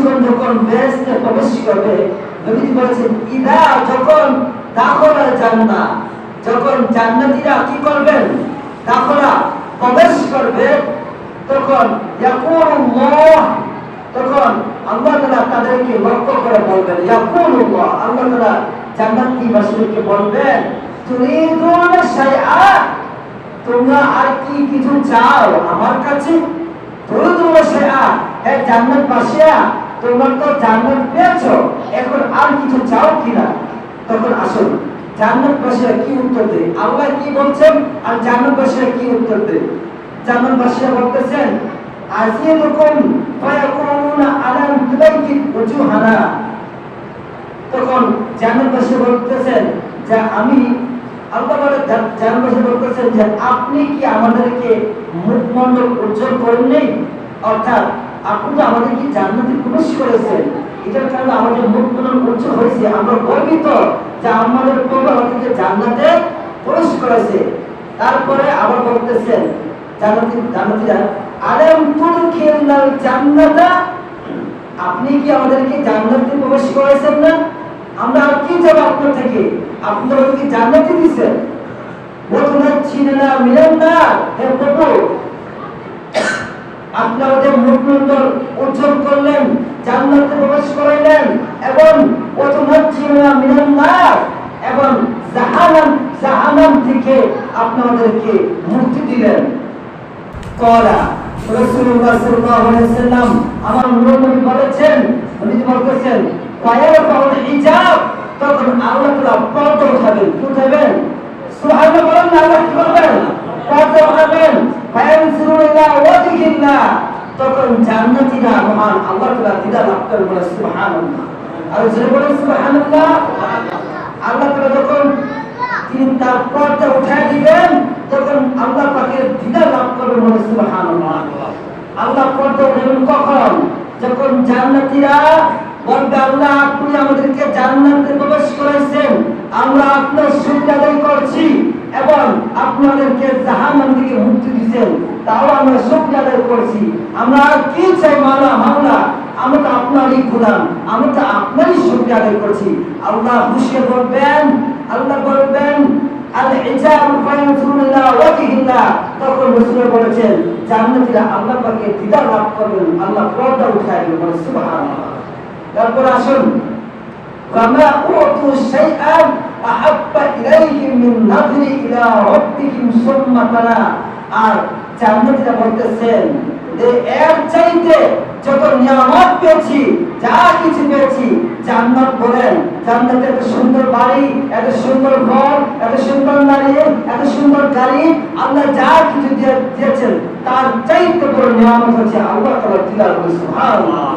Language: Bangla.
বেহেশতবাসীগণ যখন বেহেশতে প্রবেশ করবে, নবীজি বলেছেন, ইদা যখন দাখলা জান্নাত যখন জান্নাতীরা কি করবেন? দাখলা প্রবেশ করবে, তখন তখন আল্লাহ তাআলা তাদেরকে লক্ষ্য করে বলবেন, ইয়াকুলুল্লাহ আল্লাহ তাআলা জান্নাতীবাসীদেরকে বলবেন, তুরিদুন শাইআ তোমরা আর কি কিছু চাও আমার কাছে? তুরিদুন শাইআ হে জান্নাত বাসিয়া তোমরা তো জান্নাত পেয়েছ, এখন আর কিছু চাও কিনা? তখন আসুন জান্নাত বাসীরা কি উত্তর দেয়? আল্লাহ কি বলছেন আর জান্নাত বাসীরা কি উত্তর দেয়? জান্নাত বাসীরা বলতেছেন আজিলুকুম ফায়াকুলুনা আলাম তুলাইকি উজুহানা তখন জান্নাতবাসী বলতেছেন যে আমি, আল্লাহ বলে জান্নাতবাসী বলতেছেন যে আপনি কি আমাদেরকে মুখমণ্ডল উজ্জ্বল করেন নেই অর্থাৎ আপনি তো আমাদেরকে জান্নাতে প্রবেশ করেছেন। এটার কারণে আমাদের মুখমণ্ডল উজ্জ্বল হয়েছে। আমরা গর্বিত যে আমাদের আমাদেরকে জান্নাতে প্রবেশ করেছে। তারপরে আবার বলতেছেন, জান্নাতি আলেম তুদখিলাল জান্নাতা আপনি কি আমাদেরকে জান্নাতে প্রবেশ করেছেন না? আমরা আর কি যাব আপনার থেকে? আপনি আমাদেরকে জান্নাতে দিয়েছেন। বলুন ছিলেন না মিলেন না হে প্রভু আপনি আমাদের মুখমণ্ডল উজ্জ্বল করলেন, জান্নাতে প্রবেশ করাইলেন এবং প্রথমাত ছিলেন না এবং জাহানাম জাহানাম থেকে আপনি আমাদেরকে মুক্তি দিলেন। কলা, রাসূলুল্লাহ সাল্লাল্লাহু আলাইহি ওয়াসাল্লাম আমার নবী বলেছেন, উনি যে বলতেছেন, পায়ের পাওয়ার হিজাব তখন আল্লাহ তাআলা পর্দা উঠাবেন উঠাবেন সুবহানাল্লাহ বলেন না আল্লাহ কি করবেন পর্দা উঠাবেন ফায়ানসুরু ইলা ওয়াজহিল্লাহ তখন জান্নাতীরা মহান আল্লাহ তাআলা দিদা লাভ বলে, সুবহানাল্লাহ। আর যে বলেন, সুবহানাল্লাহ। আল্লাহ তাআলা যখন তিনি তার পর্দা উঠায় দিবেন, তখন আল্লাহ পাকের দিদার লাভ করবে বলে, সুবহানাল্লাহ। আল্লাহ পর্দা উঠাবেন কখন? যখন জান্নাতীরা বলবে, আল্লাহ, আপনি আমাদেরকে জান্নাতে প্রবেশ আমরা আপনার আদায় করছি এবং আপনাদেরকে জাহান্নাম থেকে মুক্তি দিয়েছেন। তাও আমরা শুক্রিয়া আদায় করছি। আমরা আর কি চাই মামলা মামলা আমরা তো আপনারই গুদাম আমরা তো আপনারই শুক্রিয়া আদায় করছি। আল্লাহ খুশিয়ে বলবেন আল্লাহ বলবেন তখন লাভ করবেন তারপর আসুন আর জান্নাতীরা বলতেছেন যে এর চাইতে যত নিয়ামত পেয়েছি, যা কিছু পেয়েছি, জান্নাত বলেন, জান্নাতে এত সুন্দর বাড়ি, এত সুন্দর ঘর, এত সুন্দর নারী, এত সুন্দর গাড়ি, আল্লাহ যা কিছু দিয়েছেন, তার চাইতে বড় নিয়ামত হচ্ছে আল্লাহ তাআলা দিলার সুবহানাল্লাহ।